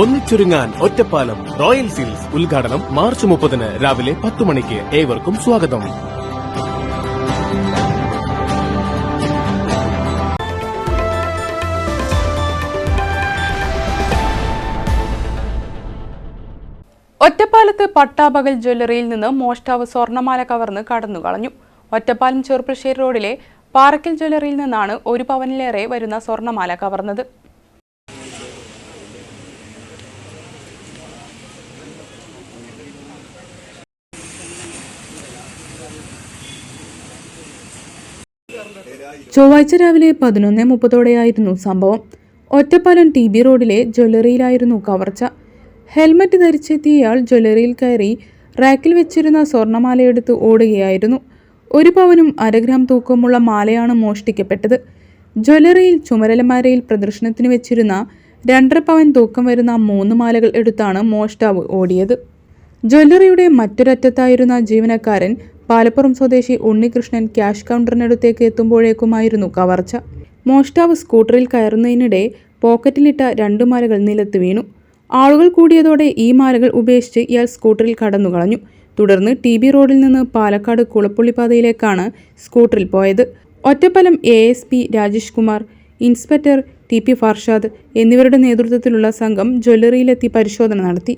ഒന്നിച്ചൊരുങ്ങാൻ Ottapalam royal seals ഉദ്ഘാടനം March മുപ്പതിന് രാവിലെ പത്ത് മണിക്ക് ഏവർക്കും സ്വാഗതം. ഒറ്റപ്പാലത്ത് പട്ടാപകൽ ജ്വല്ലറിയിൽ നിന്ന് മോഷ്ടാവ് സ്വർണമാല കവർന്ന് കടന്നുകളഞ്ഞു. ഒറ്റപ്പാലം ചെറുപ്പശ്ശേരി റോഡിലെ പാറക്കൽ ജ്വല്ലറിയിൽ നിന്നാണ് ഒരു പവനിലേറെ വരുന്ന സ്വർണമാല കവർന്നത്. ചൊവ്വാഴ്ച രാവിലെ പതിനൊന്ന് മുപ്പതോടെയായിരുന്നു സംഭവം. ഒറ്റപ്പാലം ടി ബി റോഡിലെ ജ്വല്ലറിയിലായിരുന്നു കവർച്ച. ഹെൽമറ്റ് ധരിച്ചെത്തിയ ഇയാൾ ജ്വല്ലറിയിൽ കയറി റാക്കിൽ വെച്ചിരുന്ന സ്വർണമാലയെടുത്ത് ഓടുകയായിരുന്നു. ഒരു പവനും അരഗ്രാം തൂക്കമുള്ള മാലയാണ് മോഷ്ടിക്കപ്പെട്ടത്. ജ്വല്ലറിയിൽ ചുമരലമാരയിൽ പ്രദർശനത്തിന് വെച്ചിരുന്ന രണ്ടര പവൻ തൂക്കം വരുന്ന മൂന്ന് മാലകൾ എടുത്താണ് മോഷ്ടാവ് ഓടിയത്. ജ്വല്ലറിയുടെ മറ്റൊരറ്റത്തായിരുന്ന ജീവനക്കാരൻ പാലപ്പുറം സ്വദേശി ഉണ്ണികൃഷ്ണൻ ക്യാഷ് കൗണ്ടറിനടുത്തേക്ക് എത്തുമ്പോഴേക്കുമായിരുന്നു കവർച്ച. മോഷ്ടാവ് സ്കൂട്ടറിൽ കയറുന്നതിനിടെ പോക്കറ്റിലിട്ട രണ്ട് മാലകൾ നിലത്ത് വീണു. ആളുകൾ കൂടിയതോടെ ഈ മാലകൾ ഉപേക്ഷിച്ച് ഇയാൾ സ്കൂട്ടറിൽ കടന്നുകളഞ്ഞു. തുടർന്ന് ടി ബി റോഡിൽ നിന്ന് പാലക്കാട് കുളപ്പുള്ളിപ്പാതയിലേക്കാണ് സ്കൂട്ടറിൽ പോയത്. Ottapalam A S P Rajesh Kumar inspector T P Farshad എന്നിവരുടെ നേതൃത്വത്തിലുള്ള സംഘം ജ്വല്ലറിയിലെത്തി പരിശോധന നടത്തി.